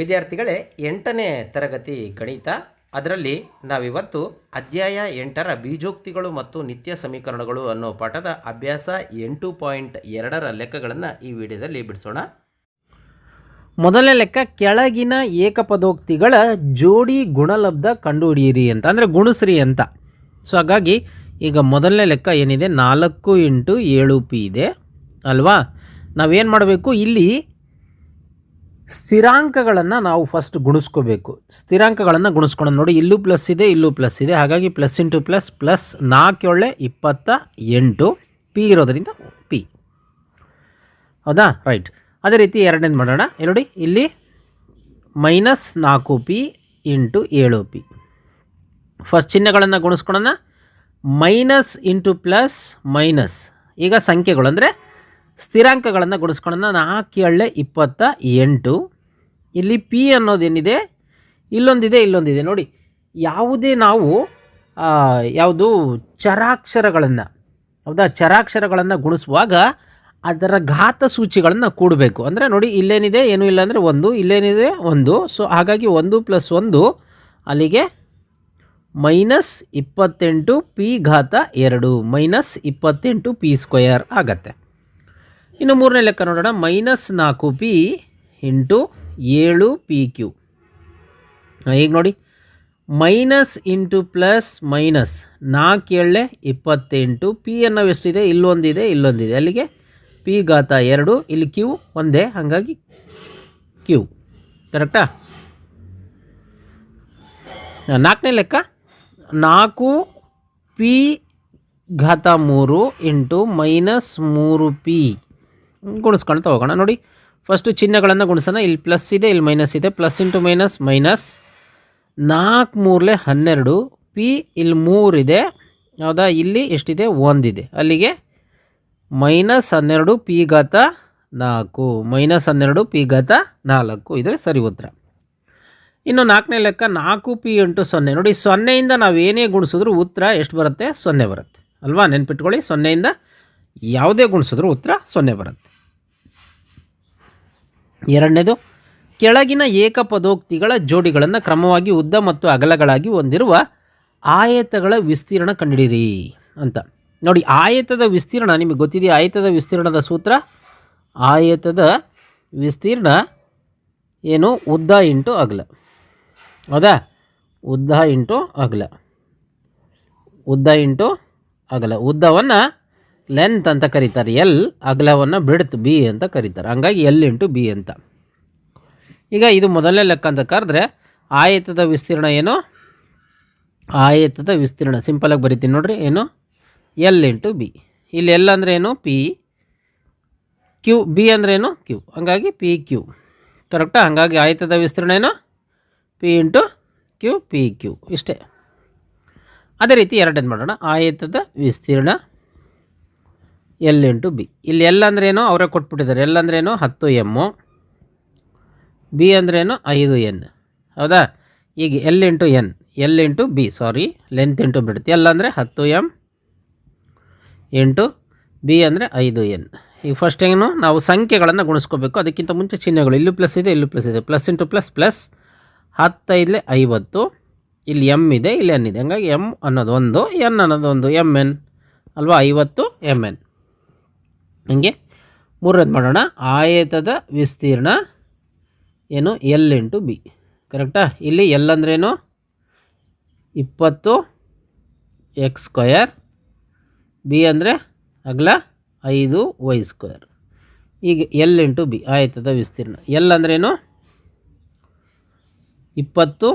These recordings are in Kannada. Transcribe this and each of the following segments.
ವಿದ್ಯಾರ್ಥಿಗಳೇ, ಎಂಟನೇ ತರಗತಿ ಗಣಿತ. ಅದರಲ್ಲಿ ನಾವಿವತ್ತು ಅಧ್ಯಾಯ ಎಂಟರ ಬೀಜೋಕ್ತಿಗಳು ಮತ್ತು ನಿತ್ಯ ಸಮೀಕರಣಗಳು ಅನ್ನೋ ಪಾಠದ ಅಭ್ಯಾಸ ಎಂಟು ಪಾಯಿಂಟ್ ಎರಡರ ಲೆಕ್ಕಗಳನ್ನು ಈ ವಿಡಿಯೋದಲ್ಲಿ ಬಿಡಿಸೋಣ. ಮೊದಲನೇ ಲೆಕ್ಕ, ಕೆಳಗಿನ ಏಕಪದೋಕ್ತಿಗಳ ಜೋಡಿ ಗುಣಲಬ್ಧ ಕಂಡುಹಿಡಿಯಿರಿ ಅಂತ, ಅಂದರೆ ಗುಣಿಸ್ರಿ ಅಂತ. ಸೊ ಹಾಗಾಗಿ ಈಗ ಮೊದಲನೇ ಲೆಕ್ಕ ಏನಿದೆ? ನಾಲ್ಕು ಇಂಟು ಏಳು ಪಿ ಇದೆ. ಅಲ್ವಾ? ನಾವೇನು ಮಾಡಬೇಕು? ಇಲ್ಲಿ ಸ್ಥಿರಾಂಕಗಳನ್ನು ನಾವು ಫಸ್ಟ್ ಗುಣಿಸ್ಕೋಬೇಕು. ಸ್ಥಿರಾಂಕಗಳನ್ನು ಗುಣಿಸ್ಕೊಂಡು ನೋಡಿ, ಇಲ್ಲೂ ಪ್ಲಸ್ ಇದೆ, ಇಲ್ಲೂ ಪ್ಲಸ್ ಇದೆ. ಹಾಗಾಗಿ ಪ್ಲಸ್ ಇಂಟು ಪ್ಲಸ್ ಪ್ಲಸ್ ನಾಲ್ಕೇಳೆ ಇಪ್ಪತ್ತ ಎಂಟು ಪಿ ಇರೋದರಿಂದ ಪಿ ಹೌದಾ? ರೈಟ್ ಅದೇ ರೀತಿ ಎರಡನೇದು ಮಾಡೋಣ. ನೋಡಿ, ಇಲ್ಲಿ ಮೈನಸ್ ನಾಲ್ಕು ಪಿ ಇಂಟು ಏಳು ಪಿ ಫಸ್ಟ್ ಚಿಹ್ನೆಗಳನ್ನು ಗುಣಿಸ್ಕೊಳ್ಳೋಣ. ಮೈನಸ್ ಇಂಟು ಪ್ಲಸ್ ಮೈನಸ್ ಈಗ ಸಂಖ್ಯೆಗಳು ಅಂದರೆ ಸ್ಥಿರಾಂಕಗಳನ್ನು ಗುಣಿಸ್ಕೊಳ್ಳೋಣ. ನಾಲ್ಕು, ಏಳೆ, ಇಪ್ಪತ್ತ, ಎಂಟು. ಇಲ್ಲಿ ಪಿ ಅನ್ನೋದೇನಿದೆ ಇಲ್ಲೊಂದಿದೆ ಇಲ್ಲೊಂದಿದೆ. ನೋಡಿ, ಯಾವುದೇ ನಾವು ಯಾವುದು ಚರಾಕ್ಷರಗಳನ್ನು, ಹೌದಾ? ಚರಾಕ್ಷರಗಳನ್ನು ಗುಣಿಸುವಾಗ ಅದರ ಘಾತ ಸೂಚಿಗಳನ್ನು ಕೂಡಬೇಕು. ಅಂದರೆ ನೋಡಿ, ಇಲ್ಲೇನಿದೆ, ಏನೂ ಇಲ್ಲ ಅಂದರೆ ಒಂದು, ಇಲ್ಲೇನಿದೆ, ಒಂದು. ಸೊ ಹಾಗಾಗಿ ಒಂದು ಪ್ಲಸ್ ಒಂದು ಅಲ್ಲಿಗೆ ಮೈನಸ್ ಇಪ್ಪತ್ತೆಂಟು ಪಿ ಘಾತ ಎರಡು. ಮೈನಸ್ ಇಪ್ಪತ್ತೆಂಟು ಪಿ ಸ್ಕ್ವಯರ್ ಆಗತ್ತೆ. ಇನ್ನು ಮೂರನೇ ಲೆಕ್ಕ ನೋಡೋಣ. ಮೈನಸ್ ನಾಲ್ಕು ಪಿ ಇಂಟು ಏಳು ಪಿ ಕ್ಯೂ. ಈಗ ನೋಡಿ. ಮೈನಸ್ ಇಂಟು ಪ್ಲಸ್ ಮೈನಸ್ ನಾಲ್ಕು ಏಳೆ ಇಪ್ಪತ್ತೆಂಟು. ಪಿ ಅನ್ನೋ ಎಷ್ಟಿದೆ? ಇಲ್ಲೊಂದಿದೆ ಇಲ್ಲೊಂದಿದೆ. ಅಲ್ಲಿಗೆ ಪಿ ಘಾತ ಎರಡು, ಇಲ್ಲಿ ಕ್ಯೂ ಒಂದೇ, ಹಾಗಾಗಿ ಕ್ಯೂ. ಕರೆಕ್ಟಾ? ನಾಲ್ಕನೇ ಲೆಕ್ಕ. ನಾಲ್ಕು ಪಿ ಘಾತ ಮೂರು ಇಂಟು ಮೈನಸ್ ಮೂರು ಪಿ. ಗುಣಿಸ್ಕೊಳ್ತಾ ಹೋಗೋಣ. ನೋಡಿ ಫಸ್ಟು ಚಿಹ್ನೆಗಳನ್ನು ಗುಣಿಸೋಣ. ಇಲ್ಲಿ ಪ್ಲಸ್ ಇದೆ, ಇಲ್ಲಿ ಮೈನಸ್ ಇದೆ. ಪ್ಲಸ್ ಇಂಟು ಮೈನಸ್ ಮೈನಸ್ ನಾಲ್ಕು ಮೂರಲೆ ಹನ್ನೆರಡು. ಪಿ ಇಲ್ಲಿ ಮೂರಿದೆ ಹೌದಾ? ಇಲ್ಲಿ ಎಷ್ಟಿದೆ? ಒಂದಿದೆ. ಅಲ್ಲಿಗೆ ಮೈನಸ್ ಹನ್ನೆರಡು ಪಿ ಘಾತ ನಾಲ್ಕು. ಮೈನಸ್ ಹನ್ನೆರಡು ಪಿ ಘಾತ ನಾಲ್ಕು. ಇದ್ರೆ ಸರಿ ಉತ್ತರ. ಇನ್ನು ನಾಲ್ಕನೇ ಲೆಕ್ಕ, ನಾಲ್ಕು ಪಿ ಎಂಟು ಸೊನ್ನೆ. ನೋಡಿ, ಸೊನ್ನೆಯಿಂದ ನಾವು ಏನೇ ಗುಣಿಸಿದ್ರು ಉತ್ತರ ಎಷ್ಟು ಬರುತ್ತೆ? ಸೊನ್ನೆ ಬರುತ್ತೆ. ಅಲ್ವಾ? ನೆನ್ಪಿಟ್ಕೊಳ್ಳಿ. ಸೊನ್ನೆಯಿಂದ ಯಾವುದೇ ಗುಣಿಸಿದ್ರು ಉತ್ತರ ಸೊನ್ನೆ ಬರುತ್ತೆ. ಎರಡನೇದು, ಕೆಳಗಿನ ಏಕಪದೋಕ್ತಿಗಳ ಜೋಡಿಗಳನ್ನು ಕ್ರಮವಾಗಿ ಉದ್ದ ಮತ್ತು ಅಗಲಗಳಾಗಿ ಹೊಂದಿರುವ ಆಯತಗಳ ವಿಸ್ತೀರ್ಣ ಕಂಡಿಡಿರಿ ಅಂತ. ನೋಡಿ, ಆಯತದ ವಿಸ್ತೀರ್ಣ, ನಿಮಗೆ ಗೊತ್ತಿದೆಯಾ ಆಯತದ ವಿಸ್ತೀರ್ಣದ ಸೂತ್ರ? ಆಯತದ ವಿಸ್ತೀರ್ಣ ಏನು? ಉದ್ದ ಇಂಟು ಅಗಲ. ಹೌದಾ? ಉದ್ದ ಇಂಟು ಅಗಲ. ಉದ್ದ ಇಂಟು ಅಗಲ. ಉದ್ದವನ್ನು ಲೆಂತ್ ಅಂತ ಕರೀತಾರೆ ಎಲ್ ಅಗಲವನ್ನು ಬಿಡ್ತ್ ಬಿ ಅಂತ ಕರೀತಾರೆ. ಹಂಗಾಗಿ ಎಲ್ ಇಂಟು ಬಿ ಅಂತ. ಈಗ ಇದು ಮೊದಲನೇ ಲೆಕ್ಕ ಅಂತ ಕರೆದ್ರೆ ಆಯತದ ವಿಸ್ತೀರ್ಣ ಏನು? ಆಯತದ ವಿಸ್ತೀರ್ಣ. ಸಿಂಪಲಾಗಿ ಬರೀತೀನಿ ನೋಡ್ರಿ. ಏನು? ಎಲ್ ಇಂಟು ಬಿ ಇಲ್ಲಿ ಎಲ್ ಅಂದರೆ ಏನು? ಪಿ ಕ್ಯೂ ಬಿ ಅಂದರೆ ಏನು? ಕ್ಯೂ ಹಂಗಾಗಿ ಪಿ ಕ್ಯೂ ಕರೆಕ್ಟಾ ಹಾಗಾಗಿ ಆಯತದ ವಿಸ್ತೀರ್ಣ ಏನು? P into Q P Q ಇಷ್ಟೇ. ಅದೇ ರೀತಿ ಎರಡನೇದು ಮಾಡೋಣ. ಆಯತದ ವಿಸ್ತೀರ್ಣ. L into B. ಇಲ್ಲಿ ಎಲ್ ಅಂದ್ರೇನೋ ಅವರೇ ಕೊಟ್ಬಿಟ್ಟಿದ್ದಾರೆ. ಎಲ್ ಅಂದ್ರೇನೋ ಹತ್ತು ಎಮ್ಮು ಬಿ ಅಂದ್ರೇನು ಐದು ಎನ್. ಹೌದಾ? ಈಗ L into N. L into B, sorry. Length into ಬಿಡುತ್ತೆ. ಎಲ್ ಅಂದರೆ ಹತ್ತು ಎಂ ಇಂಟು ಬಿ ಅಂದರೆ ಐದು ಎನ್. ಈಗ ಫಸ್ಟ್ ಏನು? ನಾವು ಸಂಖ್ಯೆಗಳನ್ನು ಗುಣಿಸ್ಕೋಬೇಕು. ಅದಕ್ಕಿಂತ ಮುಂಚೆ ಚಿಹ್ನೆಗಳು ಇಲ್ಲೂ ಪ್ಲಸ್ ಇದೆ, ಇಲ್ಲೂ ಪ್ಲಸ್ ಇದೆ. ಪ್ಲಸ್ ಇಂಟು ಪ್ಲಸ್ ಪ್ಲಸ್ ಹತ್ತೈದಲೆ ಐವತ್ತು. ಇಲ್ಲಿ ಎಂ ಇದೆ, ಇಲ್ಲಿ ಎನ್ ಇದೆ. ಹಂಗಾಗಿ ಎಂ ಅನ್ನೋದು ಒಂದು, ಎನ್ ಅನ್ನೋದು ಒಂದು ಎಂ ಎನ್. ಅಲ್ವಾ? ಐವತ್ತು ಎಂ ಎನ್. ಹಂಗೆ? ಮೂರನೇದು ಮಾಡೋಣ. ಆಯತದ ವಿಸ್ತೀರ್ಣ ಏನು? ಎಲ್ ಇಂಟು ಬಿ ಕರೆಕ್ಟಾ ಇಲ್ಲಿ ಎಲ್ ಅಂದ್ರೇನು? ಇಪ್ಪತ್ತು ಎಕ್ಸ್ ಸ್ಕ್ವಯರ್ ಬಿ ಅಂದರೆ ಅಗಲ ಐದು ವೈ ಸ್ಕ್ವಯರ್ ಈಗ ಎಲ್ ಇಂಟು ಬಿ ಆಯತದ ವಿಸ್ತೀರ್ಣ. ಎಲ್ ಅಂದ್ರೇನು? ಇಪ್ಪತ್ತು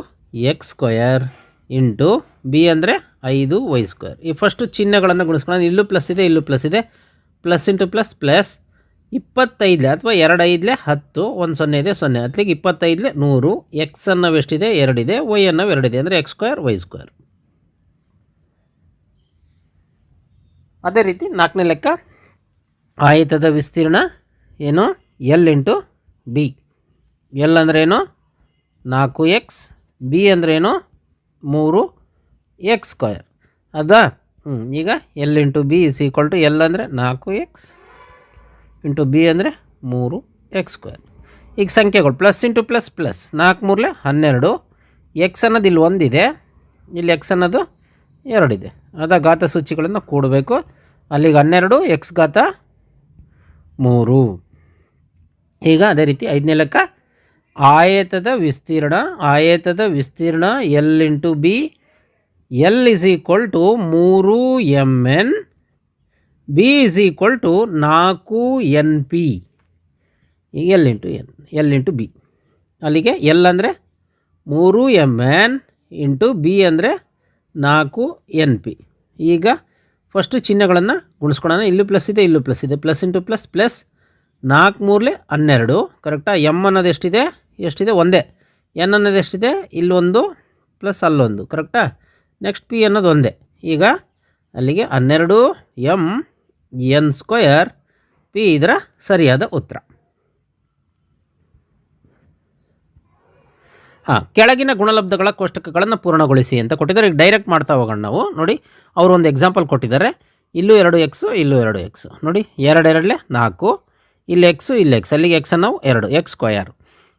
ಎಕ್ಸ್ ಸ್ಕ್ವಯರ್ ಇಂಟು ಬಿ ಅಂದರೆ ಐದು ವೈ ಸ್ಕ್ವಯರ್ ಈ ಫಸ್ಟು ಚಿಹ್ನೆಗಳನ್ನು ಗುಣಿಸ್ಕೊಳ್ಳೋಣ. ಇಲ್ಲೂ ಪ್ಲಸ್ ಇದೆ, ಇಲ್ಲೂ ಪ್ಲಸ್ ಇದೆ. ಪ್ಲಸ್ ಇಂಟು ಪ್ಲಸ್ ಪ್ಲಸ್ ಇಪ್ಪತ್ತೈದಲೆ ಅಥವಾ ಎರಡು ಐದಲೆ ಹತ್ತು, ಒಂದು ಸೊನ್ನೆ ಇದೆ ಸೊನ್ನೆ. ಅತ್ಲಿಗೆ ಇಪ್ಪತ್ತೈದಲೆ ನೂರು ಎಕ್ಸ್ ಅನ್ನೋವು ಎಷ್ಟಿದೆ? ಎರಡಿದೆ. ವೈ ಅನ್ನೋವು ಎರಡಿದೆ. ಅಂದರೆ ಎಕ್ಸ್ ಸ್ಕ್ವೇರ್ ವೈ ಸ್ಕ್ವೇರ್ ಅದೇ ರೀತಿ ನಾಲ್ಕನೇ ಲೆಕ್ಕ. ಆಯತದ ವಿಸ್ತೀರ್ಣ ಏನು? ಎಲ್ ಇಂಟು ಬಿ ಎಲ್ ಅಂದ್ರೇನು ನಾಲ್ಕು ಎಕ್ಸ್ ಬಿ ಅಂದ್ರೇನು ಮೂರು ಎಕ್ಸ್ ಸ್ಕ್ವೇರ್ ಅದಾ ಹ್ಞೂ ಈಗ L into B is equal to L ಅಂದರೆ ನಾಲ್ಕು ಎಕ್ಸ್ ಇಂಟು ಬಿ ಅಂದರೆ ಮೂರು ಎಕ್ಸ್ ಸ್ಕ್ವೇರ್ ಈಗ ಸಂಖ್ಯೆಗಳು ಪ್ಲಸ್ ಇಂಟು ಪ್ಲಸ್ ಪ್ಲಸ್ ನಾಲ್ಕು ಮೂರಲೆ ಹನ್ನೆರಡು. ಎಕ್ಸ್ ಅನ್ನೋದು ಇಲ್ಲಿ ಒಂದಿದೆ. ಇಲ್ಲಿ ಎಕ್ಸ್ ಅನ್ನೋದು ಎರಡಿದೆ. ಅದ ಘಾತ ಸೂಚಿಗಳನ್ನು ಕೂಡಬೇಕು. ಅಲ್ಲಿಗೆ ಹನ್ನೆರಡು ಎಕ್ಸ್ ಘಾತ ಮೂರು. ಈಗ ಅದೇ ರೀತಿ ಐದನೇ ಲೆಕ್ಕ. ಆಯತದ ವಿಸ್ತೀರ್ಣ ಆಯತದ ವಿಸ್ತೀರ್ಣ L into B L is equal to ಮೂರು M N B is equal to ನಾಲ್ಕು N P L into N L into B ಅಲ್ಲಿಗೆ ಎಲ್ ಅಂದರೆ ಮೂರು ಎಂ ಎನ್ ಇಂಟು ಬಿ ಅಂದರೆ ನಾಲ್ಕು ಎನ್ ಪಿ ಈಗ ಫಸ್ಟು ಚಿಹ್ನೆಗಳನ್ನು ಗುಣಿಸ್ಕೊಳ್ಳೋಣ. ಇಲ್ಲೂ ಪ್ಲಸ್ ಇದೆ, ಇಲ್ಲೂ ಪ್ಲಸ್ ಇದೆ. ಪ್ಲಸ್ ಇಂಟು ಪ್ಲಸ್ ಪ್ಲಸ್ ನಾಲ್ಕು ಮೂರಲೆ ಹನ್ನೆರಡು. ಕರೆಕ್ಟಾ ಎಂ ಅನ್ನೋದು ಎಷ್ಟಿದೆ? ಎಷ್ಟಿದೆ? ಒಂದೇ. ಎನ್ ಅನ್ನೋದು ಎಷ್ಟಿದೆ? ಇಲ್ಲೊಂದು ಪ್ಲಸ್ ಅಲ್ಲೊಂದು. ಕರೆಕ್ಟಾ ನೆಕ್ಸ್ಟ್ ಪಿ ಅನ್ನೋದು ಒಂದೇ. ಈಗ ಅಲ್ಲಿಗೆ ಹನ್ನೆರಡು ಎಂ ಎನ್ ಸ್ಕ್ವಯರ್ ಪಿ ಇದರ ಸರಿಯಾದ ಉತ್ತರ. ಹಾಂ, ಕೆಳಗಿನ ಗುಣಲಬ್ಧಗಳ ಕೋಷ್ಟಕಗಳನ್ನು ಪೂರ್ಣಗೊಳಿಸಿ ಅಂತ ಕೊಟ್ಟಿದ್ದಾರೆ. ಈಗ ಡೈರೆಕ್ಟ್ ಮಾಡ್ತಾ ಹೋಗೋಣ ನಾವು. ನೋಡಿ, ಅವರು ಒಂದು ಎಕ್ಸಾಂಪಲ್ ಕೊಟ್ಟಿದ್ದಾರೆ. ಇಲ್ಲೂ ಎರಡು ಎಕ್ಸು ಇಲ್ಲೂ ಎರಡು ಎಕ್ಸು ನೋಡಿ ಎರಡೆರಡಲೆ ನಾಲ್ಕು, ಇಲ್ಲಿ ಎಕ್ಸು ಇಲ್ಲಿ ಎಕ್ಸ್ ಅಲ್ಲಿಗೆ ಎಕ್ಸ್ ನಾವು ಎರಡು ಎಕ್ಸ್ ಸ್ಕ್ವಯರ್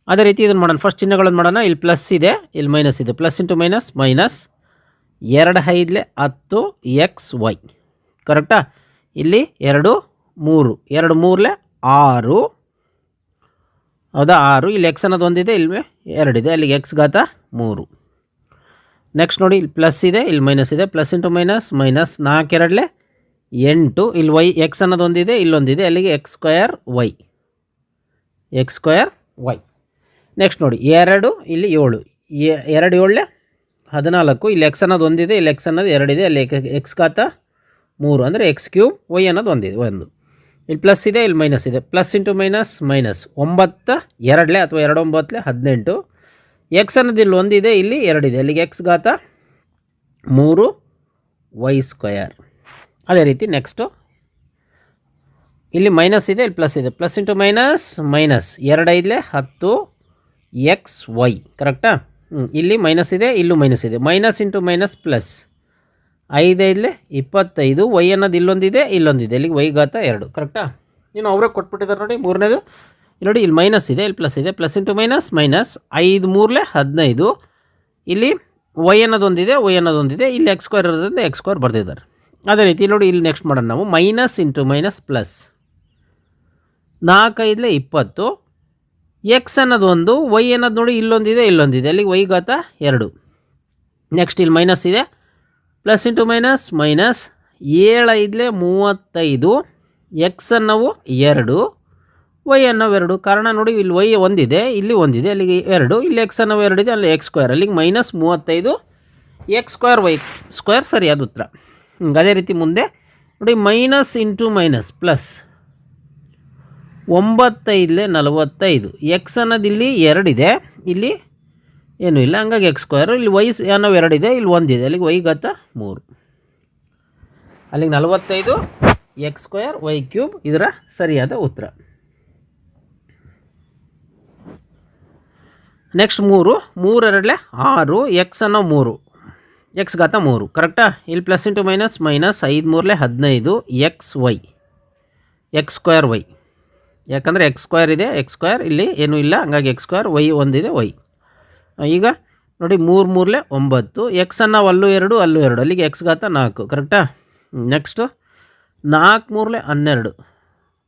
ಅದೇ ರೀತಿ ಇದನ್ನು ಮಾಡೋಣ. ಫಸ್ಟ್ ಚಿಹ್ನೆಗಳನ್ನು ಮಾಡೋಣ. ಇಲ್ಲಿ ಪ್ಲಸ್ ಇದೆ, ಇಲ್ಲಿ ಮೈನಸ್ ಇದೆ. ಪ್ಲಸ್ ಇಂಟು ಮೈನಸ್ ಮೈನಸ್ ಎರಡು ಐದಲೆ ಹತ್ತು ಎಕ್ಸ್ ವೈ. ಕರೆಕ್ಟಾ? ಇಲ್ಲಿ ಎರಡು ಮೂರು. ಎರಡು ಮೂರಲೆ ಆರು. ಹೌದಾ? ಆರು. ಇಲ್ಲಿ ಎಕ್ಸ್ ಅನ್ನೋದು ಒಂದಿದೆ, ಇಲ್ಲಿ ಎರಡಿದೆ ಅಲ್ಲಿಗೆ ಎಕ್ಸ್ ಘಾತ ಮೂರು. ನೆಕ್ಸ್ಟ್ ನೋಡಿ, ಇಲ್ಲಿ ಪ್ಲಸ್ ಇದೆ, ಇಲ್ಲಿ ಮೈನಸ್ ಇದೆ. ಪ್ಲಸ್ ಇಂಟು ಮೈನಸ್ ಮೈನಸ್ ನಾಲ್ಕೆರಡಲೆ ಎಂಟು. ಇಲ್ಲಿ ವೈ ಎಕ್ಸ್ ಅನ್ನೋದು ಒಂದಿದೆ, ಇಲ್ಲೊಂದಿದೆ. ಅಲ್ಲಿಗೆ X square Y. X square Y. Next ನೋಡಿ, ಎರಡು, ಇಲ್ಲಿ ಏಳು. ಎರಡು ಏಳಲೆ ಹದಿನಾಲ್ಕು, ಇಲ್ಲಿ ಎಕ್ಸ್ ಅನ್ನೋದು ಒಂದಿದೆ, ಇಲ್ಲಿ ಎಕ್ಸ್ ಅನ್ನೋದು ಎರಡಿದೆ, ಅಲ್ಲಿ ಎಕ್ಸ್ ಖಾತ ಮೂರು ಅಂದರೆ ಎಕ್ಸ್ ಕ್ಯೂಬ್ ವೈ ಅನ್ನೋದು ಒಂದಿದೆ, ಒಂದು. ಇಲ್ಲಿ ಪ್ಲಸ್ ಇದೆ, ಇಲ್ಲಿ ಮೈನಸ್ ಇದೆ. ಪ್ಲಸ್ ಇಂಟು ಮೈನಸ್ ಮೈನಸ್ ಒಂಬತ್ತು, ಎರಡಲೆ ಅಥವಾ ಎರಡು ಒಂಬತ್ತಲೆ ಹದಿನೆಂಟು. ಎಕ್ಸ್ ಅನ್ನೋದು ಇಲ್ಲಿ ಒಂದಿದೆ, ಇಲ್ಲಿ ಎರಡಿದೆ. ಅಲ್ಲಿಗೆ ಎಕ್ಸ್ ಘಾತ ಮೂರು ವೈ ಸ್ಕ್ವಯರ್ ಅದೇ ರೀತಿ ನೆಕ್ಸ್ಟು ಇಲ್ಲಿ ಮೈನಸ್ ಇದೆ, ಇಲ್ಲಿ ಪ್ಲಸ್ ಇದೆ. ಪ್ಲಸ್ ಇಂಟು ಮೈನಸ್ ಮೈನಸ್ ಎರಡೈದಲೆ ಹತ್ತು ಎಕ್ಸ್ ವೈ ಕರೆಕ್ಟಾ ಇಲ್ಲಿ ಮೈನಸ್ ಇದೆ, ಇಲ್ಲೂ ಮೈನಸ್ ಇದೆ. ಮೈನಸ್ ಇಂಟು ಮೈನಸ್ ಪ್ಲಸ್ ಐದೈದಲೆ ಇಪ್ಪತ್ತೈದು, ವೈ ಅನ್ನೋದು ಇಲ್ಲೊಂದಿದೆ ಇಲ್ಲೊಂದಿದೆ. ಇಲ್ಲಿಗೆ ವೈ ಘಾತ ಎರಡು, ಕರೆಕ್ಟಾ? ನೀನು ಅವರೇ ಕೊಟ್ಬಿಟ್ಟಿದ್ದಾರೆ ನೋಡಿ, ಮೂರನೇದು. ನೋಡಿ, ಇಲ್ಲಿ ಮೈನಸ್ ಇದೆ, ಇಲ್ಲಿ ಪ್ಲಸ್ ಇದೆ. ಪ್ಲಸ್ ಇಂಟು ಮೈನಸ್ ಮೈನಸ್ ಐದು ಮೂರಲೆ ಹದಿನೈದು. ಇಲ್ಲಿ ವೈ ಅನ್ನೋದೊಂದಿದೆ ವೈ ಅನ್ನೋದೊಂದಿದೆ. ಇಲ್ಲಿ ಎಕ್ಸ್ ಸ್ಕ್ವೇರ್ ಇರೋದ್ರಿಂದ ಎಕ್ಸ್ ಸ್ಕ್ವೇರ್ ಬರೆದಿದ್ದಾರೆ. ಅದೇ ರೀತಿ ನೋಡಿ, ಇಲ್ಲಿ ನೆಕ್ಸ್ಟ್ ಮಾಡೋಣ ನಾವು. ಮೈನಸ್ ಇಂಟು ಮೈನಸ್ ಪ್ಲಸ್ ನಾಲ್ಕೈದಲೆ ಇಪ್ಪತ್ತು ಎಕ್ಸ್ ಅನ್ನೋದು ಒಂದು ವೈ ಅನ್ನೋದು ನೋಡಿ ಇಲ್ಲೊಂದಿದೆ ಇಲ್ಲೊಂದಿದೆ. ಅಲ್ಲಿಗೆ ವೈ ಘಾತ ಎರಡು. ನೆಕ್ಸ್ಟ್ ಇಲ್ಲಿ ಮೈನಸ್ ಇದೆ. ಪ್ಲಸ್ ಇಂಟು ಮೈನಸ್ ಮೈನಸ್ ಏಳೈದಲೆ ಮೂವತ್ತೈದು. ಎಕ್ಸ್ ಅನ್ನೋವು ಎರಡು ವೈ ಅನ್ನೋವು ಎರಡು. ಕಾರಣ ನೋಡಿ, ಇಲ್ಲಿ ವೈ ಒಂದಿದೆ, ಇಲ್ಲಿ ಒಂದಿದೆ, ಅಲ್ಲಿಗೆ ಎರಡು. ಇಲ್ಲಿ ಎಕ್ಸ್ ಅನ್ನೋವು ಎರಡಿದೆ ಅಲ್ಲಿ ಎಕ್ಸ್ ಸ್ಕ್ವೇರ್ ಅಲ್ಲಿಗೆ ಮೈನಸ್ ಮೂವತ್ತೈದು ಎಕ್ಸ್ ಸ್ಕ್ವೇರ್ ವೈ ಸ್ಕ್ವೇರ್ ಸರಿಯಾದ ಉತ್ತರ. ಹಿಂಗೆ ಅದೇ ರೀತಿ ಮುಂದೆ. ನೋಡಿ ಮೈನಸ್ ಇಂಟು ಮೈನಸ್ ಪ್ಲಸ್ ಒಂಬತ್ತೈದಲೆ ನಲವತ್ತೈದು. ಎಕ್ಸ್ ಅನ್ನೋದು ಇಲ್ಲಿ ಎರಡಿದೆ. ಇಲ್ಲಿ ಏನೂ ಇಲ್ಲ, ಹಂಗಾಗಿ ಎಕ್ಸ್ ಸ್ಕ್ವೇರು ಇಲ್ಲಿ ವೈ ಅನ್ನೋ ಎರಡಿದೆ, ಇಲ್ಲಿ ಒಂದಿದೆ. ಅಲ್ಲಿಗೆ ವೈ ಗತ ಮೂರು. ಅಲ್ಲಿಗೆ ನಲವತ್ತೈದು ಎಕ್ಸ್ ಸ್ಕ್ವೇರ್ ವೈ ಕ್ಯೂಬ್ ಇದರ ಸರಿಯಾದ ಉತ್ತರ. ನೆಕ್ಸ್ಟ್ ಮೂರು ಮೂರೆರಡಲೆ ಆರು ಎಕ್ಸ್ ಅನ್ನೋ ಮೂರು. ಎಕ್ಸ್ ಗಾತ ಮೂರು. ಕರೆಕ್ಟಾ ಇಲ್ಲಿ ಪ್ಲಸ್ ಇಂಟು ಮೈನಸ್ ಮೈನಸ್ ಐದು ಮೂರಲೆ ಹದಿನೈದು X Y X square Y ಯಾಕಂದರೆ ಎಕ್ಸ್ ಸ್ಕ್ವೇರ್ ಇದೆ ಎಕ್ಸ್ ಸ್ಕ್ವೇರ್ ಇಲ್ಲಿ ಏನೂ ಇಲ್ಲ, ಹಂಗಾಗಿ ಎಕ್ಸ್ ಸ್ಕ್ವೇರ್ ವೈ ಒಂದಿದೆ ವೈ ಈಗ ನೋಡಿ ಮೂರು ಮೂರಲೆ ಒಂಬತ್ತು ಎಕ್ಸನ್ನು ಅಲ್ಲೂ ಎರಡು ಅಲ್ಲೂ ಎರಡು, ಅಲ್ಲಿಗೆ ಎಕ್ಸ್ ಗಾತ ನಾಲ್ಕು ಕರೆಕ್ಟಾ ನೆಕ್ಸ್ಟು ನಾಲ್ಕು ಮೂರಲೆ ಹನ್ನೆರಡು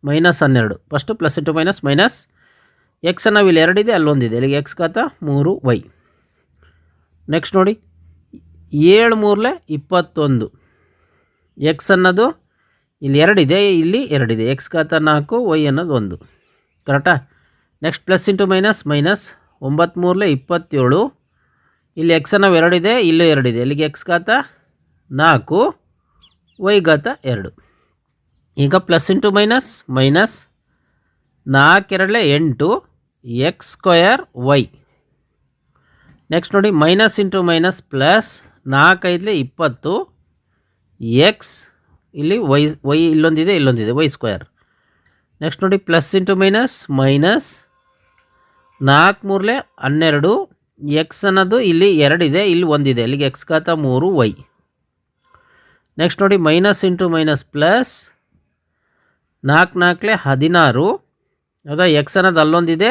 ಮೈನಸ್ ಹನ್ನೆರಡು. First plus to minus minus X ನಾವು ಇಲ್ಲಿ ಎರಡಿದೆ ಅಲ್ಲೊಂದಿದೆ ಇಲ್ಲಿಗೆ ಎಕ್ಸ್ ಗಾತ ಮೂರು ವೈ ನೆಕ್ಸ್ಟ್ ನೋಡಿ, ಏಳು ಮೂರಲೆ ಇಪ್ಪತ್ತೊಂದು ಎಕ್ಸ್ ಅನ್ನೋದು ಇಲ್ಲಿ ಎರಡಿದೆ ಇಲ್ಲಿ ಎರಡಿದೆ ಎಕ್ಸ್ ಘಾತ ನಾಲ್ಕು ವೈ ಅನ್ನೋದು ಒಂದು. ಕರೆಕ್ಟಾ next plus into minus minus ಒಂಬತ್ತು ಮೂರಲೆ ಇಪ್ಪತ್ತೇಳು. ಇಲ್ಲಿ ಎಕ್ಸ್ ಅನ್ನೋ ಎರಡಿದೆ ಇಲ್ಲೂ ಎರಡಿದೆ ಇಲ್ಲಿಗೆ ಎಕ್ಸ್ ಘಾತ ನಾಲ್ಕು ವೈ ಘಾತ ಎರಡು. ಈಗ ಪ್ಲಸ್ ಇಂಟು ಮೈನಸ್ ಮೈನಸ್ ನಾಲ್ಕೆರಡಲೆ ಎಂಟು ಎಕ್ಸ್ ಸ್ಕ್ವಯರ್ ವೈ ನೆಕ್ಸ್ಟ್ ನೋಡಿ ಮೈನಸ್ ಇಂಟು ಮೈನಸ್ ಪ್ಲಸ್ ನಾಲ್ಕೈದಲೆ ಇಪ್ಪತ್ತು ಎಕ್ಸ್ ಇಲ್ಲಿ ವೈ ವೈ ಇಲ್ಲೊಂದಿದೆ ಇಲ್ಲೊಂದಿದೆ ವೈ ಸ್ಕ್ವೇರ್ ನೆಕ್ಸ್ಟ್ ನೋಡಿ ಪ್ಲಸ್ ಇಂಟು ಮೈನಸ್ ಮೈನಸ್ ನಾಲ್ಕು ಮೂರಲೆ ಹನ್ನೆರಡು ಎಕ್ಸ್ ಅನ್ನೋದು ಇಲ್ಲಿ ಎರಡಿದೆ ಇಲ್ಲಿ ಒಂದಿದೆ, ಇಲ್ಲಿಗೆ ಎಕ್ಸ್ ಘಾತ ಮೂರು ವೈ ನೆಕ್ಸ್ಟ್ ನೋಡಿ ಮೈನಸ್ ಇಂಟು ಮೈನಸ್ ಪ್ಲಸ್ ನಾಲ್ಕು ನಾಲ್ಕಲೆ ಹದಿನಾರು ಹೌದಾ ಎಕ್ಸ್ ಅನ್ನೋದು ಅಲ್ಲೊಂದಿದೆ,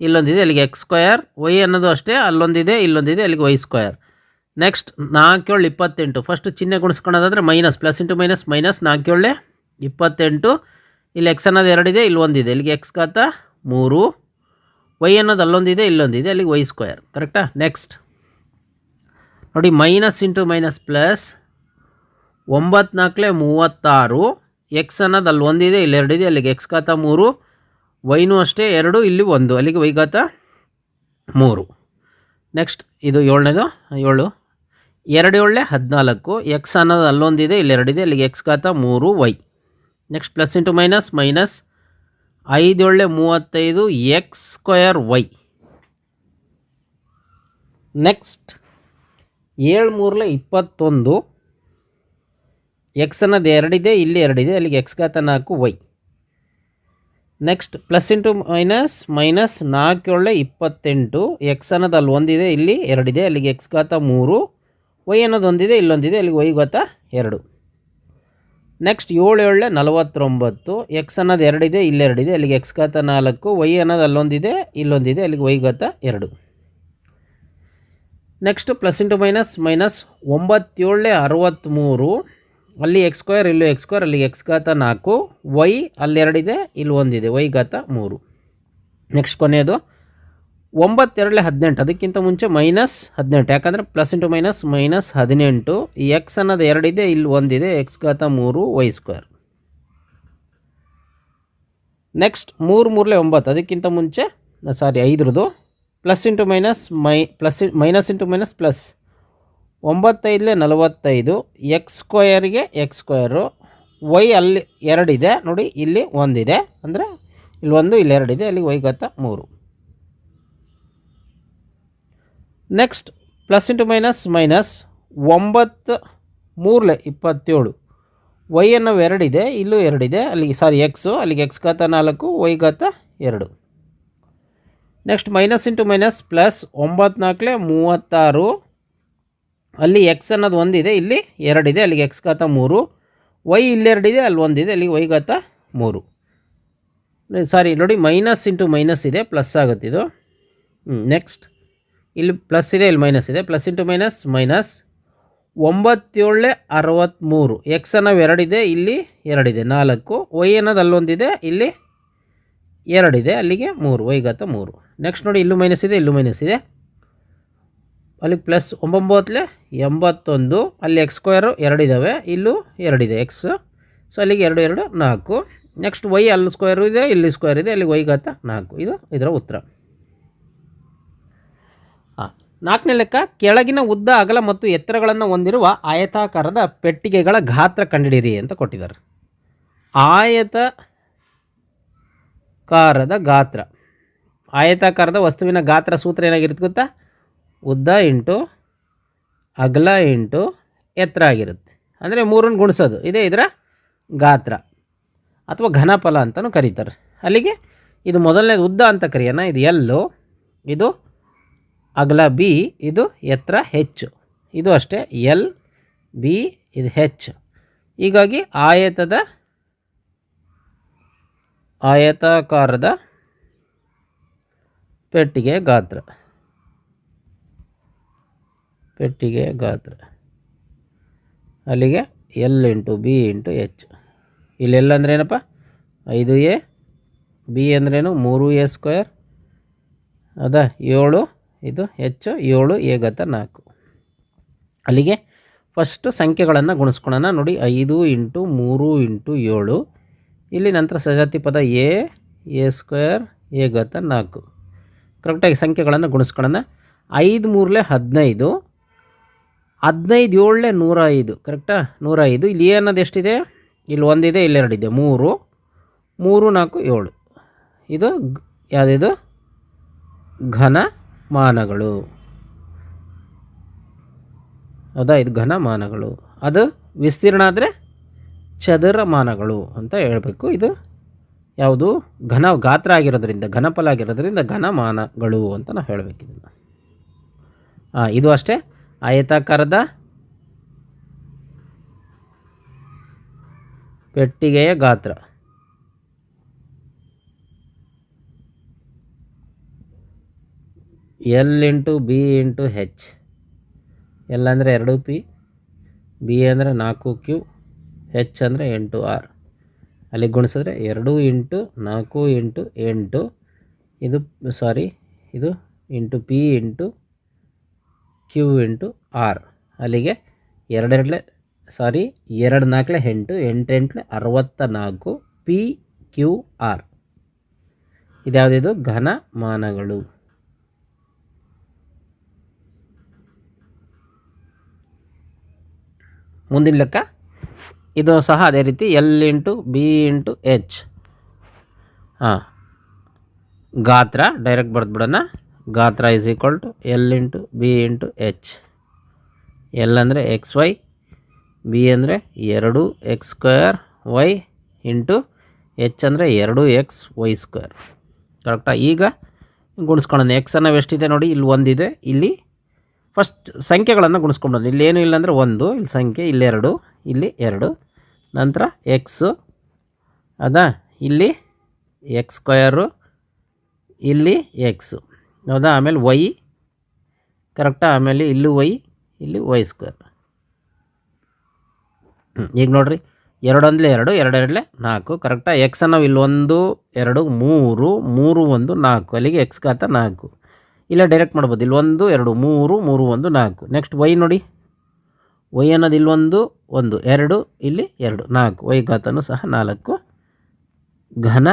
ಇಲ್ಲೊಂದಿದೆ ಅಲ್ಲಿಗೆ ಎಕ್ಸ್ ಸ್ಕ್ವಯರ್ ವೈ ಅನ್ನೋದು ಅಷ್ಟೇ, ಅಲ್ಲೊಂದಿದೆ, ಇಲ್ಲೊಂದಿದೆ ಅಲ್ಲಿಗೆ ವೈ ಸ್ಕ್ವಯರ್ ನೆಕ್ಸ್ಟ್ ನಾಲ್ಕೇಳು ಇಪ್ಪತ್ತೆಂಟು. ಫಸ್ಟ್ ಚಿಹ್ನೆ ಗುಣಿಸ್ಕೊಳೋದಾದರೆ minus plus into minus minus ನಾಲ್ಕೇಳೆ ಇಪ್ಪತ್ತೆಂಟು. ಇಲ್ಲಿ ಎಕ್ಸ್ ಅನ್ನೋದು ಎರಡಿದೆ, ಇಲ್ಲಿ ಒಂದಿದೆ. ಇಲ್ಲಿಗೆ ಎಕ್ಸ್ ಘಾತ ಮೂರು. ವೈ ಅನ್ನೋದು ಅಲ್ಲೊಂದಿದೆ, ಇಲ್ಲೊಂದಿದೆ. ಅಲ್ಲಿಗೆ ವೈ ಸ್ಕ್ವೇರ್ ಕರೆಕ್ಟಾ ನೆಕ್ಸ್ಟ್ ನೋಡಿ ಮೈನಸ್ ಇಂಟು ಮೈನಸ್ ಪ್ಲಸ್ ಒಂಬತ್ತು ನಾಲ್ಕಲೆ ಮೂವತ್ತಾರು. ಎಕ್ಸ್ ಅನ್ನೋದು ಅಲ್ಲಿ ಒಂದಿದೆ, ಇಲ್ಲಿ ಎರಡಿದೆ. ಅಲ್ಲಿಗೆ ಎಕ್ಸ್ ಘಾತ ಮೂರು. ವೈನೂ ಅಷ್ಟೇ, ಎರಡು, ಇಲ್ಲಿ ಒಂದು. ಅಲ್ಲಿಗೆ ವೈ ಘಾತ ಮೂರು. ನೆಕ್ಸ್ಟ್ ಇದು ಏಳನೇದು? ಏಳು. ಎರಡು ಏಳೆ ಹದಿನಾಲ್ಕು ಎಕ್ಸ್ ಅನ್ನೋದು ಅಲ್ಲೊಂದಿದೆ, ಇಲ್ಲಿ ಎರಡಿದೆ ಅಲ್ಲಿಗೆ ಎಕ್ಸ್ ಘಾತ ಮೂರು Y next plus into minus minus ಐದು ಏಳೆ ಮೂವತ್ತೈದು ಎಕ್ಸ್ ಸ್ಕ್ವಯರ್ ವೈ ನೆಕ್ಸ್ಟ್ ಏಳು ಮೂರಲೆ ಇಪ್ಪತ್ತೊಂದು ಎಕ್ಸ್ ಅನ್ನೋದು ಎರಡಿದೆ, ಇಲ್ಲಿ ಎರಡಿದೆ ಅಲ್ಲಿಗೆ ಎಕ್ಸ್ ಘಾತ ನಾಲ್ಕು Y next plus into minus minus ನಾಲ್ಕೇಳೆ ಇಪ್ಪತ್ತೆಂಟು ಎಕ್ಸ್ ಅನ್ನೋದು ಅಲ್ಲಿ ಒಂದಿದೆ ಇಲ್ಲಿ ಎರಡಿದೆ ಅಲ್ಲಿಗೆ ಎಕ್ಸ್ ಘಾತ ಮೂರು ವೈ ಅನ್ನೋದು ಒಂದಿದೆ, ಇಲ್ಲೊಂದಿದೆ ಅಲ್ಲಿಗೆ ವೈ ಗೊತ್ತಾ? ಎರಡು. ನೆಕ್ಸ್ಟ್ ಏಳು ಏಳು ನಲವತ್ತೊಂಬತ್ತು ಎಕ್ಸ್ ಅನ್ನೋದು ಎರಡಿದೆ ಇಲ್ಲೆರಡಿದೆ ಅಲ್ಲಿಗೆ ಎಕ್ಸ್ ಗಾತ ನಾಲ್ಕು ವೈ ಅನ್ನೋದು ಅಲ್ಲೊಂದಿದೆ, ಇಲ್ಲೊಂದಿದೆ ಅಲ್ಲಿಗೆ ವೈ ಘಾತ ಎರಡು. Next plus into minus minus ಒಂಬತ್ತೇಳೆ ಅರವತ್ತ್ಮೂರು ಅಲ್ಲಿ ಎಕ್ಸ್ ಸ್ಕ್ವೇರ್ ಇಲ್ಲೂ ಎಕ್ಸ್ ಸ್ಕ್ವೇರ್ ಅಲ್ಲಿಗೆ ಎಕ್ಸ್ ಗಾತ ನಾಲ್ಕು ವೈ ಅಲ್ಲೆರಡಿದೆ ಇಲ್ಲಿ ಒಂದಿದೆ ವೈ ಗಾತ ಮೂರು. ನೆಕ್ಸ್ಟ್ ಕೊನೆಯದು. ಒಂಬತ್ತೆರಡಲೆ ಹದಿನೆಂಟು. ಅದಕ್ಕಿಂತ ಮುಂಚೆ ಮೈನಸ್ ಹದಿನೆಂಟು. ಯಾಕಂದರೆ ಪ್ಲಸ್ ಇಂಟು ಮೈನಸ್ ಮೈನಸ್ ಹದಿನೆಂಟು. ಈ ಎಕ್ಸ್ ಅನ್ನೋದು ಎರಡಿದೆ ಇಲ್ಲಿ ಒಂದಿದೆ ಎಕ್ಸ್ ಗಾತ ಮೂರು ವೈ ಸ್ಕ್ವೇರ್ ನೆಕ್ಸ್ಟ್ ಮೂರು ಮೂರಲೆ ಒಂಬತ್ತು. ಅದಕ್ಕಿಂತ ಮುಂಚೆ ಸಾರಿ ಐದರದು. ಪ್ಲಸ್ ಇಂಟು ಮೈನಸ್ ಮೈ plus minus into minus plus ಒಂಬತ್ತೈದಲೇ ನಲವತ್ತೈದು. ಎಕ್ಸ್ ಸ್ಕ್ವಯರ್ಗೆ ಎಕ್ಸ್ ಸ್ಕ್ವಯರು ವೈ ಅಲ್ಲಿ ಎರಡಿದೆ ನೋಡಿ, ಇಲ್ಲಿ ಒಂದಿದೆ. ಅಂದರೆ, ಇಲ್ಲಿ ಒಂದು, ಇಲ್ಲಿ ಎರಡಿದೆ ಅಲ್ಲಿ ವೈ ಘಾತ ಮೂರು. Next plus into minus minus ಒಂಬತ್ತು ಮೂರಲೆ ಇಪ್ಪತ್ತೇಳು. ವೈ ಅನ್ನೋ ಎರಡಿದೆ ಇಲ್ಲೂ ಎರಡಿದೆ ಅಲ್ಲಿಗೆ ಸಾರಿ ಎಕ್ಸು ಅಲ್ಲಿಗೆ ಎಕ್ಸ್ ಘಾತ ನಾಲ್ಕು ವೈ ಘಾತ ಎರಡು. Next minus into minus plus ಒಂಬತ್ತು ನಾಲ್ಕಲೆ ಮೂವತ್ತಾರು. ಅಲ್ಲಿ ಎಕ್ಸ್ ಅನ್ನೋದು ಒಂದಿದೆ ಇಲ್ಲಿ ಎರಡಿದೆ ಅಲ್ಲಿಗೆ ಎಕ್ಸ್ ಘಾತ ಮೂರು. ವೈ ಇಲ್ಲೆರಡಿದೆ ಅಲ್ಲಿ ಒಂದಿದೆ ಅಲ್ಲಿಗೆ ವೈ ಘಾತ ಮೂರು. ಸಾರಿ ನೋಡಿ ಮೈನಸ್ ಇಂಟು ಮೈನಸ್ ಇದೆ ಪ್ಲಸ್ ಆಗುತ್ತಿದು ನೆಕ್ಸ್ಟ್ ಇಲ್ಲಿ ಪ್ಲಸ್ ಇದೆ, ಇಲ್ಲಿ ಮೈನಸ್ ಇದೆ. ಪ್ಲಸ್ ಇಂಟು ಮೈನಸ್ ಮೈನಸ್ ಒಂಬತ್ತೇಳೆ ಅರವತ್ತ್ಮೂರು ಎಕ್ಸ್ ಅನ್ನೋ ಎರಡಿದೆ, ಇಲ್ಲಿ ಎರಡಿದೆ. ನಾಲ್ಕು. ವೈ ಅನ್ನೋದು ಅಲ್ಲೊಂದಿದೆ, ಇಲ್ಲಿ ಎರಡಿದೆ. ಅಲ್ಲಿಗೆ ಮೂರು ವೈ ಘಾತ ಮೂರು. ನೆಕ್ಸ್ಟ್ ನೋಡಿ, ಇಲ್ಲೂ ಮೈನಸ್ ಇದೆ, ಇಲ್ಲೂ ಮೈನಸ್ ಇದೆ. ಅಲ್ಲಿಗೆ ಪ್ಲಸ್ ಒಂಬೊಂಬತ್ತಲೆ ಎಂಬತ್ತೊಂದು. ಅಲ್ಲಿ ಎಕ್ಸ್ ಸ್ಕ್ವೇರು ಎರಡಿದ್ದಾವೆ ಇಲ್ಲೂ ಎರಡಿದೆ ಎಕ್ಸ್ ಸೊ ಅಲ್ಲಿಗೆ ಎರಡು ಎರಡು, ನಾಲ್ಕು. ನೆಕ್ಸ್ಟ್ ವೈ ಅಲ್ಲಿ ಸ್ಕ್ವೇರು ಇದೆ, ಇಲ್ಲಿ ಸ್ಕ್ವೇರ್ ಇದೆ, ಅಲ್ಲಿಗೆ ವೈ ಘಾತ ನಾಲ್ಕು. ಇದು ಇದರ ಉತ್ತರ. ನಾಲ್ಕನೇ ಲೆಕ್ಕ, ಕೆಳಗಿನ ಉದ್ದ, ಅಗಲ ಮತ್ತು ಎತ್ತರಗಳನ್ನು ಹೊಂದಿರುವ ಆಯತಾಕಾರದ ಪೆಟ್ಟಿಗೆಗಳ ಗಾತ್ರ ಕಂಡಿಡಿರಿ ಅಂತ ಕೊಟ್ಟಿದ್ದಾರೆ. ಆಯತಕಾರದ ಗಾತ್ರ. ಆಯತಾಕಾರದ ವಸ್ತುವಿನ ಗಾತ್ರ ಸೂತ್ರ ಏನಾಗಿರುತ್ತೆ ಗೊತ್ತಾ? ಉದ್ದ ಇಂಟು ಅಗಲ ಇಂಟು ಎತ್ತರ ಆಗಿರುತ್ತೆ. ಅಂದರೆ ಮೂರನ್ನು ಗುಣಿಸೋದು. ಇದೇ ಇದರ ಗಾತ್ರ. ಅಥವಾ ಘನಫಲ ಅಂತಲೂ ಕರೀತಾರೆ. ಅಲ್ಲಿಗೆ ಇದು ಮೊದಲನೇದು ಉದ್ದ ಅಂತ ಕರೆಯೋಣ. ಇದು ಎಲ್ಲು ಇದು ಅಗಲ ಬಿ ಇದು ಎತ್ತರ ಹೆಚ್ಚು. ಇದು ಅಷ್ಟೇ, ಎಲ್ ಬಿ ಇದು ಹೆಚ್ಚು. ಹೀಗಾಗಿ ಆಯತದ, ಆಯತಾಕಾರದ ಪೆಟ್ಟಿಗೆ ಗಾತ್ರ. ಪೆಟ್ಟಿಗೆ ಗಾತ್ರ. ಅಲ್ಲಿಗೆ L into B into H. L ಅಂದ್ರೆ ಏನಪ್ಪ ಐದು ಎ, ಬಿ ಅಂದ್ರೇನು ಮೂರು ಎ ಸ್ಕ್ವೇರ್. ಅದ ಏಳು ಇದು ಹೆಚ್ಚು ಏಳು ಏಗತ ಗತ ನಾಲ್ಕು. ಅಲ್ಲಿಗೆ ಫಸ್ಟು ಸಂಖ್ಯೆಗಳನ್ನು ಗುಣಿಸ್ಕೊಳ್ಳೋಣ ನೋಡಿ, ಐದು ಇಂಟು ಮೂರು ಇಂಟು ಏಳು. ಇಲ್ಲಿ ನಂತರ ಸಜಾತಿ ಪದ ಎ ಎ ಸ್ಕ್ವೇರ್ ಎ ಗತ ನಾಲ್ಕು ಕರೆಕ್ಟಾಗಿ ಸಂಖ್ಯೆಗಳನ್ನು ಗುಣಿಸ್ಕೊಳ್ಳೋಣ ಐದು ಮೂರಲೆ ಹದಿನೈದು. ಹದಿನೈದು ಏಳಲೆ ನೂರ ಐದು ಕರೆಕ್ಟಾ ನೂರ ಐದು ಇಲ್ಲಿ ಅನ್ನೋದು ಎಷ್ಟಿದೆ? ಇಲ್ಲಿ ಒಂದಿದೆ, ಇಲ್ಲಿ ಎರಡಿದೆ. ಮೂರು. ಮೂರು ನಾಲ್ಕು ಏಳು. ಇದು ಯಾವುದಿದು? ಯಾವುದಿದು ಘನಮಾನಗಳು ಹೌದಾ? ಇದು ಘನಮಾನಗಳು ಅದು ವಿಸ್ತೀರ್ಣ ಆದರೆ ಚದುರಮಾನಗಳು ಅಂತ ಹೇಳಬೇಕು. ಇದು ಯಾವುದು? ಘನ ಗಾತ್ರ ಆಗಿರೋದ್ರಿಂದ, ಘನಫಲ ಆಗಿರೋದ್ರಿಂದ ಘನಮಾನಗಳು ಅಂತ ನಾವು ಹೇಳಬೇಕು ಇದನ್ನು. ಇದು ಅಷ್ಟೇ. ಆಯತಾಕಾರದ ಪೆಟ್ಟಿಗೆಯ ಗಾತ್ರ. L into B into H L ಅಂದರೆ ಎರಡು ಪಿ, ಬಿ ಅಂದರೆ ನಾಲ್ಕು ಕ್ಯೂ ಹೆಚ್ ಅಂದರೆ ಎಂಟು ಆರ್. ಅಲ್ಲಿ ಗುಣಿಸಿದ್ರೆ ಎರಡು ಇಂಟು ನಾಲ್ಕು ಇಂಟು ಎಂಟು. ಇದು, ಸಾರಿ, ಇದು into P into Q into R. ಅಲ್ಲಿಗೆ ಎರಡೆರಡಲೆ, ಸಾರಿ, ಎರಡು ನಾಲ್ಕಲೆ ಎಂಟು ಎಂಟೆಂಟ್ಲೆ ಅರವತ್ತ ನಾಲ್ಕು ಪಿ ಕ್ಯೂ ಆರ್. ಇದ್ಯಾವುದಿದು? ಘನಮಾನಗಳು. ಮುಂದಿನ ಲೆಕ್ಕ. ಇದು ಸಹ ಅದೇ ರೀತಿ L into B into H ಹಾಂ. ಗಾತ್ರ ಡೈರೆಕ್ಟ್ ಬರೆದ್ಬಿಡೋಣ ಗಾತ್ರ is equal to L into B into H L ಅಂದರೆ ಎಕ್ಸ್ ವೈ ಬಿ ಅಂದರೆ ಎರಡು X square Y into H ಅಂದರೆ ಎರಡು ಎಕ್ಸ್ ವೈ ಸ್ಕ್ವೇರ್ ಕರೆಕ್ಟಾ ಈಗ ಗುಣಿಸ್ಕೊಳ್ಳೋಣ. ಎಕ್ಸ್ ಅನ್ನೋ ಎಷ್ಟಿದೆ ನೋಡಿ. ಇಲ್ಲಿ ಒಂದಿದೆ. ಇಲ್ಲಿ ಫಸ್ಟ್ ಸಂಖ್ಯೆಗಳನ್ನು ಗುಣಿಸ್ಕೊಂಡು ಇಲ್ಲಿ ಏನು ಇಲ್ಲ ಅಂದರೆ ಒಂದು, ಇಲ್ಲಿ ಸಂಖ್ಯೆ, ಇಲ್ಲಿ ಎರಡು ಇಲ್ಲಿ ಎರಡು. ನಂತರ ಎಕ್ಸು ಅದಾ ಇಲ್ಲಿ ಎಕ್ಸ್ ಸ್ಕ್ವಯರು ಇಲ್ಲಿ ಎಕ್ಸು ಹೌದಾ? ಆಮೇಲೆ ವೈ ಕರೆಕ್ಟಾ ಆಮೇಲೆ ಇಲ್ಲೂ ವೈ ಇಲ್ಲಿ ವೈ ಸ್ಕ್ವೇರ್ ಈಗ ನೋಡಿರಿ. ಎರಡೊಂದಲೇ ಎರಡು ಎರಡೆರಡಲೆ ನಾಲ್ಕು. ಕರೆಕ್ಟಾ ಎಕ್ಸನ್ನು ಇಲ್ಲಿ ಒಂದು, ಎರಡು, ಮೂರು ಮೂರು ಒಂದು ನಾಲ್ಕು. ಅಲ್ಲಿಗೆ ಎಕ್ಸ್ ಘಾತ ನಾಲ್ಕು. ಇಲ್ಲ ಡೈರೆಕ್ಟ್ ಮಾಡ್ಬೋದು. ಇಲ್ಲಿ ಒಂದು, ಎರಡು, ಮೂರು ಮೂರು, ಒಂದು, ನಾಲ್ಕು. ನೆಕ್ಸ್ಟ್ ವೈ ನೋಡಿ. ವೈ ಅನ್ನೋದು ಇಲ್ಲೊಂದು ಒಂದು ಎರಡು, ಇಲ್ಲಿ ಎರಡು, ನಾಲ್ಕು. ವೈ ಘಾತನೂ ಸಹ ನಾಲ್ಕು ಘನ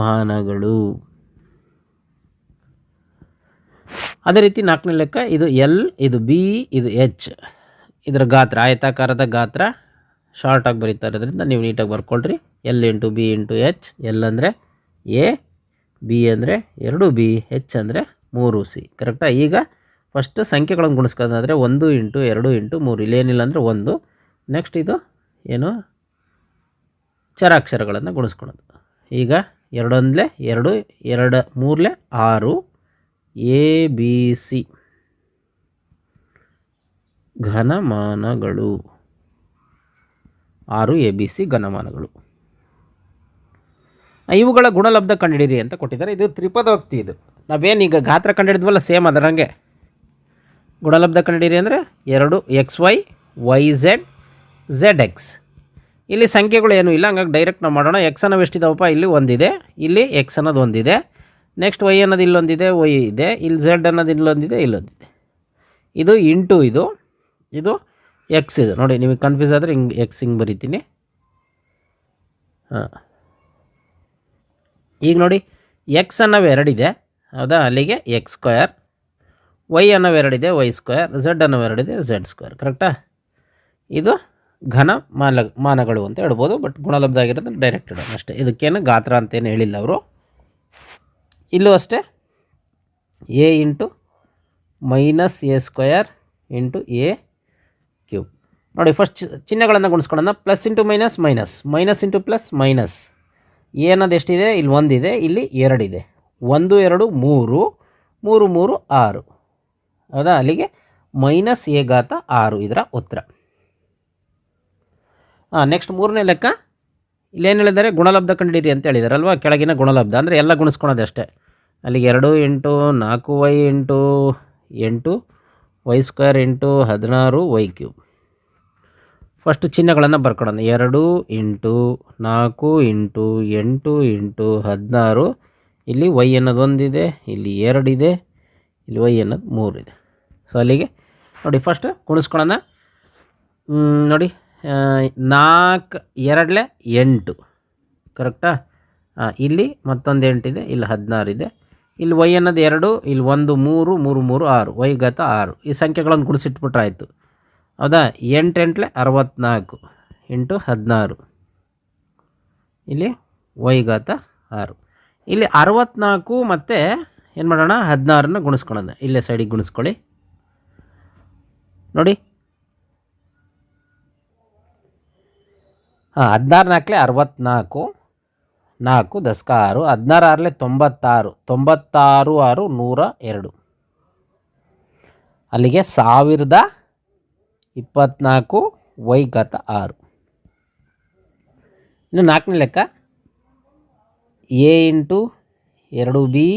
ಮಾನಗಳು ಅದೇ ರೀತಿ ನಾಲ್ಕನೇ ಲೆಕ್ಕ, ಇದು ಎಲ್ ಇದು ಬಿ ಇದು ಎಚ್ ಇದರ ಗಾತ್ರ, ಆಯತಾಕಾರದ ಗಾತ್ರ ಶಾರ್ಟಾಗಿ ಬರೀತಾ ಇರೋದ್ರಿಂದ ನೀವು ನೀಟಾಗಿ ಬರ್ಕೊಳ್ರಿ. L into B into H L ಅಂದರೆ ಎ ಬಿ ಅಂದರೆ ಎರಡು ಬಿ ಎಚ್ ಅಂದರೆ ಮೂರು ಸಿ. ಕರೆಕ್ಟಾ ಈಗ ಫಸ್ಟ್ ಸಂಖ್ಯೆಗಳನ್ನು ಗುಣಿಸ್ಕೋದಾದರೆ ಒಂದು ಇಂಟು ಎರಡು ಇಂಟು ಮೂರು. ಇಲ್ಲೇನಿಲ್ಲ ಅಂದರೆ ಒಂದು. ನೆಕ್ಸ್ಟ್ ಇದು ಏನು? ಚರಾಕ್ಷರಗಳನ್ನು ಗುಣಿಸ್ಕೊಳೋದು ಈಗ ಎರಡೊಂದಲೇ ಎರಡು ಎರಡು ಮೂರಲೆ ಆರು, ಎ, ಬಿ, ಸಿ. ಘನಮಾನಗಳು. ಆರು, ಎ, ಬಿ, ಸಿ ಘನಮಾನಗಳು. ಇವುಗಳ ಗುಣಲಬ್ಧ ಕಂಡುಹಿಡಿರಿ ಅಂತ ಕೊಟ್ಟಿದ್ದಾರೆ. ಇದು ತ್ರಿಪದೋಕ್ತಿ ಇದು. ನಾವೇನೀಗ ಗಾತ್ರ ಕಂಡುಹಿಡಿದ್ವಲ್ಲ ಸೇಮ್ ಅದರಂಗೆ ಗುಣಲಬ್ಧ ಕಂಡುಹಿಡಿರಿ ಅಂದರೆ ಎರಡು X Y Y Z Z X. ಇಲ್ಲಿ ಸಂಖ್ಯೆಗಳು ಏನೂ ಇಲ್ಲ, ಹಂಗಾಗಿ ಡೈರೆಕ್ಟ್ ನಾವು ಮಾಡೋಣ. ಎಕ್ಸ್ ಅನ್ನೋ ಎಷ್ಟಿದಾವಪ್ಪ? ಇಲ್ಲಿ ಒಂದಿದೆ. ಇಲ್ಲಿ ಎಕ್ಸ್ ಅನ್ನೋದು ಒಂದಿದೆ. ನೆಕ್ಸ್ಟ್ ವೈ ಅನ್ನೋದು ಇಲ್ಲೊಂದಿದೆ ವೈ ಇದೆ. ಇಲ್ಲಿ ಝೆಡ್ ಅನ್ನೋದು ಇಲ್ಲೊಂದಿದೆ ಇಲ್ಲೊಂದಿದೆ ಇದು ಇಂಟು ಇದು. ಇದು ಎಕ್ಸ್ ಇದು. ನೋಡಿ, ನಿಮಗೆ ಕನ್ಫ್ಯೂಸ್ ಆದರೆ ಹಿಂಗೆ ಎಕ್ಸ್ ಹಿಂಗೆ ಬರಿತೀನಿ. ಹಾಂ. ಈಗ ನೋಡಿ, ಎಕ್ಸ್ ಅನ್ನೋ ಎರಡಿದೆ. ಹೌದಾ? ಅಲ್ಲಿಗೆ ಎಕ್ಸ್ ಸ್ಕ್ವೇರ್ ವೈ ಅನ್ನೋ ಎರಡಿದೆ ವೈ ಸ್ಕ್ವೇರ್ ಝಡ್ ಅನ್ನೋ ಎರಡಿದೆ ಝಡ್ ಸ್ಕ್ವೇರ್ ಕರೆಕ್ಟಾ ಇದು ಘನ ಮಾನ ಮಾನಗಳು ಅಂತ ಹೇಳ್ಬೋದು ಬಟ್ ಗುಣಲಬ್ಧ ಆಗಿರೋದು ಡೈರೆಕ್ಟ್ ಇಡೋಣ ಅಷ್ಟೇ. ಇದಕ್ಕೇನು ಗಾತ್ರ ಅಂತೇನು ಹೇಳಿಲ್ಲ ಅವರು. ಇಲ್ಲೂ ಅಷ್ಟೇ. A into minus A square into A cube ನೋಡಿ ಫಸ್ಟ್ ಚಿಹ್ನೆಗಳನ್ನು ಗುಣಿಸ್ಕೊಳ್ಳೋಣ. Plus into minus minus minus into plus minus A ಅನ್ನೋದು ಎಷ್ಟಿದೆ? ಇಲ್ಲಿ ಒಂದಿದೆ, ಇಲ್ಲಿ ಎರಡಿದೆ. ಒಂದು, ಎರಡು, ಮೂರು ಮೂರು ಮೂರು, ಆರು. ಹೌದಾ ಅಲ್ಲಿಗೆ ಮೈನಸ್ ಎ ಘಾತ ಆರು ಇದರ ಉತ್ತರ. ಹಾಂ ನೆಕ್ಸ್ಟ್ ಮೂರನೇ ಲೆಕ್ಕ. ಇಲ್ಲೇನು ಹೇಳಿದ್ದಾರೆ? ಗುಣಲಬ್ಧ ಕಂಡಿರಿ ಅಂತ ಹೇಳಿದಾರಲ್ವ? ಕೆಳಗಿನ ಗುಣಲಬ್ಧ. ಅಂದರೆ ಎಲ್ಲ ಗುಣಿಸ್ಕೊಳೋದು ಅಷ್ಟೇ. ಅಲ್ಲಿಗೆ ಎರಡು ಎಂಟು ನಾಲ್ಕು ವೈ ಎಂಟು ಎಂಟು, ವೈ ಸ್ಕ್ವೇರ್ ಎಂಟು ಹದಿನಾರು, ವೈ ಕ್ಯೂಬ್. ಫಸ್ಟ್ ಚಿಹ್ನೆಗಳನ್ನು ಬರ್ಕೊಡೋಣ. ಎರಡು ಇಂಟು ನಾಲ್ಕು ಇಂಟು ಎಂಟು ಇಂಟು ಹದಿನಾರು ಇಲ್ಲಿ ವೈ ಅನ್ನೋದು ಒಂದಿದೆ ಇಲ್ಲಿ ಎರಡಿದೆ ಇಲ್ಲಿ ವೈ ಅನ್ನೋದು ಮೂರಿದೆ ಸೊ ಅಲ್ಲಿಗೆ ನೋಡಿ ಫಸ್ಟ್ ಗುಣಿಸ್ಕೊಳ್ಳೋಣ. ಮ್, ನೋಡಿ ನಾಲ್ಕು ಎರಡಲೆ ಎಂಟು. ಕರೆಕ್ಟಾ ಇಲ್ಲಿ ಮತ್ತೊಂದು ಎಂಟಿದೆ ಇಲ್ಲಿ ಹದಿನಾರು ಇದೆ. ಇಲ್ಲಿ ವೈ ಅನ್ನೋದು ಎರಡು ಇಲ್ಲಿ ಒಂದು ಮೂರು ಮೂರು ಮೂರು ಆರು. ವೈ ಘಾತ ಆರು. ಈ ಸಂಖ್ಯೆಗಳನ್ನು ಗುಡಿಸಿಟ್ಬಿಟ್ರೆ ಆಯಿತು ಹೌದಾ? ಎಂಟು ಎಂಟ್ಲೆ ಅರವತ್ತ್ನಾಲ್ಕು ಎಂಟು ಹದಿನಾರು. ಇಲ್ಲಿ ವೈ ಘಾತ ಆರು. ಇಲ್ಲಿ ಅರವತ್ತ್ನಾಲ್ಕು ಮತ್ತು ಏನು ಮಾಡೋಣ? ಹದಿನಾರನ್ನ ಗುಣಿಸ್ಕೊಳ್ಳೋಣ. ಇಲ್ಲೇ ಸೈಡಿಗೆ ಗುಣಿಸ್ಕೊಳ್ಳಿ. ನೋಡಿ. ಹಾಂ ಹದಿನಾರು ನಾಲ್ಕಲೆ ಅರವತ್ತ್ನಾಲ್ಕು ನಾಲ್ಕು ದಶಕ ಆರು ಹದಿನಾರು ಆರಲೆ ತೊಂಬತ್ತಾರು ತೊಂಬತ್ತಾರು ಆರು ನೂರ ಎರಡು. ಅಲ್ಲಿಗೆ ಸಾವಿರದ ಇಪ್ಪತ್ತ್ನಾಲ್ಕು ವೈಗತ ಆರು. ಇನ್ನು ನಾಲ್ಕನೇ ಲೆಕ್ಕ. ಎ ಇಂಟು ಎರಡು ಬಿ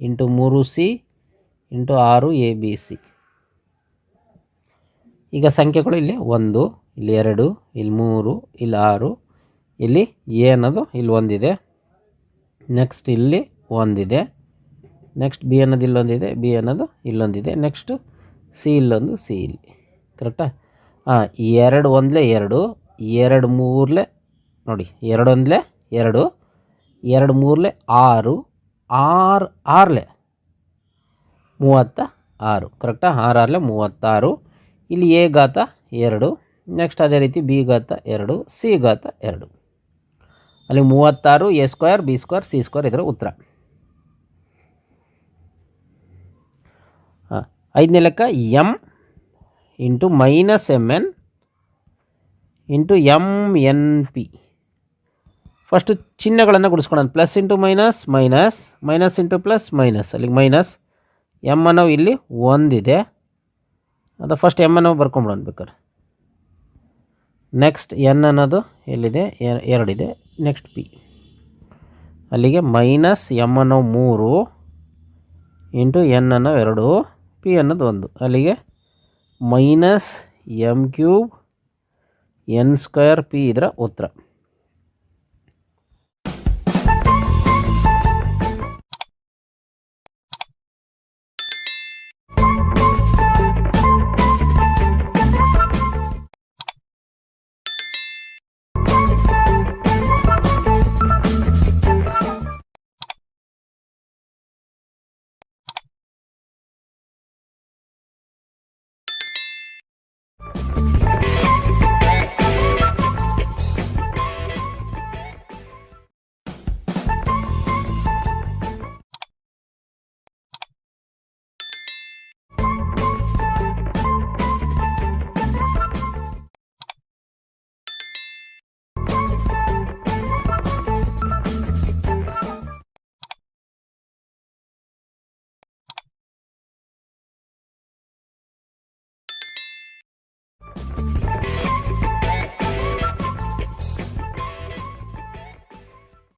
ಇಂಟು ಮೂರು ಸಿ ಇಂಟು ಆರು ಎ ಬಿ ಸಿ. ಈಗ ಸಂಖ್ಯೆಗಳು ಇಲ್ಲಿ ಒಂದು, ಇಲ್ಲಿ ಎರಡು, ಇಲ್ಲಿ ಮೂರು, ಇಲ್ಲಿ ಆರು, ಇಲ್ಲಿ ಎ ಅನ್ನೋದು ಇಲ್ಲಿ ಒಂದಿದೆ. ನೆಕ್ಸ್ಟ್ ಇಲ್ಲಿ ಒಂದಿದೆ. ನೆಕ್ಸ್ಟ್ ಬಿ ಅನ್ನೋದು ಇಲ್ಲೊಂದಿದೆ ಬಿ ಅನ್ನೋದು ಇಲ್ಲೊಂದಿದೆ ನೆಕ್ಸ್ಟು ಸಿ ಇಲ್ಲೊಂದು ಸಿ ಇಲ್ಲಿ. ಕರೆಕ್ಟಾ ಹಾಂ ಎರಡು ಒಂದಲೇ ಎರಡು ಎರಡು ಮೂರಲೆ, ನೋಡಿ ಎರಡೊಂದಲೇ ಎರಡು ಎರಡು ಮೂರಲೆ ಆರು ಆರು, ಆರ್ಲೆ. ಮೂವತ್ತ ಆರು ಕರೆಕ್ಟಾ ಆರು, ಆರ್ಲೆ, ಮೂವತ್ತಾರು. ಇಲ್ಲಿ ಎ ಘಾತ ಎರಡು. ನೆಕ್ಸ್ಟ್ ಅದೇ ರೀತಿ ಬಿ ಘಾತ ಎರಡು, ಸಿ ಘಾತ ಎರಡು. ಅಲ್ಲಿ ಮೂವತ್ತಾರು, A square, B square, C square ಇದರ ಉತ್ತರ. ಹಾಂ, ಐದನೇ ಲೆಕ್ಕ M into minus M N into M N P. First ಚಿಹ್ನೆಗಳನ್ನು ಗುಡಿಸ್ಕೊಳ್ಳೋಣ. Plus into minus minus minus into plus minus ಅಲ್ಲಿಗೆ ಮೈನಸ್ ಎಂ ಅನ್ನೋ ಇಲ್ಲಿ ಒಂದಿದೆ. ಅದು ಫಸ್ಟ್ ಎಂ ಅನ್ನೋ ಬರ್ಕೊಂಬಿಡೋಣ ಬೇಕಾದ್ರೆ. ನೆಕ್ಸ್ಟ್ ಎನ್ ಅನ್ನೋದು ಎಲ್ಲಿದೆ? ಎರಡಿದೆ. ನೆಕ್ಸ್ಟ್ ಪಿ ಅಲ್ಲಿಗೆ ಮೈನಸ್ ಎಂ ಅನ್ನೋ ಮೂರು ಇಂಟು ಎನ್ ಅನ್ನೋ ಎರಡು ಪಿ ಅನ್ನೋದು ಒಂದು. ಅಲ್ಲಿಗೆ minus M cube N square P ಇದರ ಉತ್ತರ.